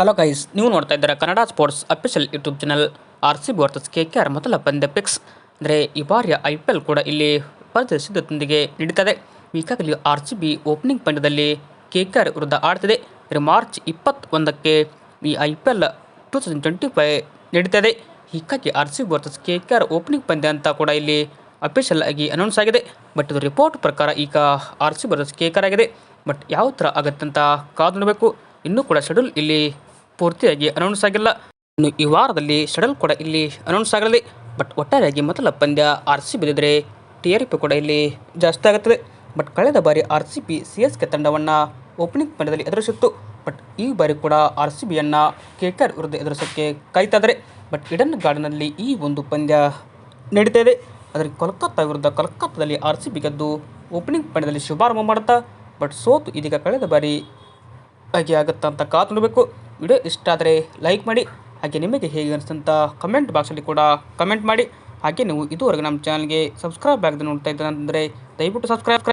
Hello guys ನೀವು ನೋಡ್ತಾ ಇದ್ದೀರಾ Kannada sports official YouTube channel R C B versus K K R ಮೊದಲ ಪಂದ್ಯ ಪಿಕ್ಸ್ ಅಂದರೆ ಈ ಬಾರಿಯ ಐ ಪಿ ಎಲ್ ಕೂಡ ಇಲ್ಲಿ ಪಂದ್ಯ ಸಿದ್ಧತೆಯೊಂದಿಗೆ ನಡೀತದೆ ಈಗಾಗಲೇ ಆರ್ ಸಿ ಬಿ ಓಪನಿಂಗ್ ಪಂದ್ಯದಲ್ಲಿ ಕೆ ಕೆ ಆರ್ ವಿರುದ್ಧ ಆಡ್ತಿದೆ. ಅಂದರೆ ಮಾರ್ಚ್ ಇಪ್ಪತ್ತೊಂದಕ್ಕೆ ಈ I P L two thousand twenty five ನಡೀತದೆ. ಹೀಗಾಗಿ R C B versus K K R opening ಪಂದ್ಯ ಅಂತ ಕೂಡ ಇಲ್ಲಿ ಅಫಿಷಿಯಲ್ ಆಗಿ ಅನೌನ್ಸ್ ಆಗಿದೆ. ಬಟ್ ಇದು ರಿಪೋರ್ಟ್ ಪ್ರಕಾರ ಈಗ R C versus K K R ಆಗಿದೆ. ಬಟ್ ಯಾವ ಥರ ಆಗತ್ತೆ ಅಂತ ಕಾದು ನೋಡಬೇಕು. ಇನ್ನೂ ಕೂಡ ಶೆಡ್ಯೂಲ್ ಇಲ್ಲಿ ಪೂರ್ತಿಯಾಗಿ ಅನೌನ್ಸ್ ಆಗಿಲ್ಲ. ಇನ್ನು ಈ ವಾರದಲ್ಲಿ ಶೆಡ್ಯೂಲ್ ಕೂಡ ಇಲ್ಲಿ ಅನೌನ್ಸ್ ಆಗಲಿದೆ. ಬಟ್ ಒಟ್ಟಾರೆಯಾಗಿ ಮೊದಲ ಪಂದ್ಯ ಆರ್ ಸಿ ಬಿದ್ದರೆ ಟಿ ಆರ್ ಪಿ ಕೂಡ ಇಲ್ಲಿ ಜಾಸ್ತಿ ಆಗುತ್ತದೆ. ಬಟ್ ಕಳೆದ ಬಾರಿ R C B C S K ತಂಡವನ್ನು ಓಪನಿಂಗ್ ಪಂದ್ಯದಲ್ಲಿ ಎದುರಿಸಿತ್ತು. ಬಟ್ ಈ ಬಾರಿ ಕೂಡ ಆರ್ ಸಿ ಬಿಯನ್ನು ಕೆ ಕೆ ಆರ್ ವಿರುದ್ಧ ಎದುರಿಸೋಕ್ಕೆ ಕಾಯ್ತಾ ಇದ್ದಾರೆ ಬಟ್ ಇಡನ್ ಗಾರ್ಡನಲ್ಲಿ ಈ ಒಂದು ಪಂದ್ಯ ನಡೀತಾ ಇದೆ. ಆದರೆ ಕೋಲ್ಕತ್ತಾ ವಿರುದ್ಧ ಕೋಲ್ಕತ್ತಾದಲ್ಲಿ ಆರ್ ಸಿ ಬಿ ಗೆದ್ದು ಓಪನಿಂಗ್ ಪಂದ್ಯದಲ್ಲಿ ಶುಭಾರಂಭ ಮಾಡುತ್ತಾ ಬಟ್ ಸೋತು ಇದೀಗ ಕಳೆದ ಬಾರಿ ಆಗಿ ಆಗುತ್ತಾ ಅಂತ ಕಾತು ನೋಡಬೇಕು. ವಿಡಿಯೋ ಇಷ್ಟ ಆದರೆ ಲೈಕ್ ಮಾಡಿ, ಹಾಗೆ ನಿಮಗೆ ಹೇಗೆ ಅನಿಸ್ತಂತ ಕಮೆಂಟ್ ಬಾಕ್ಸಲ್ಲಿ ಕೂಡ ಕಮೆಂಟ್ ಮಾಡಿ. ಹಾಗೆ ನೀವು ಇದುವರೆಗೆ ನಮ್ಮ ಚಾನಲ್ಗೆ ಸಬ್ಸ್ಕ್ರೈಬ್ ಆಗದೆ ನೋಡ್ತಾ ಇದ್ದೀರ ದಯವಿಟ್ಟು ಸಬ್ಸ್ಕ್ರೈಬ್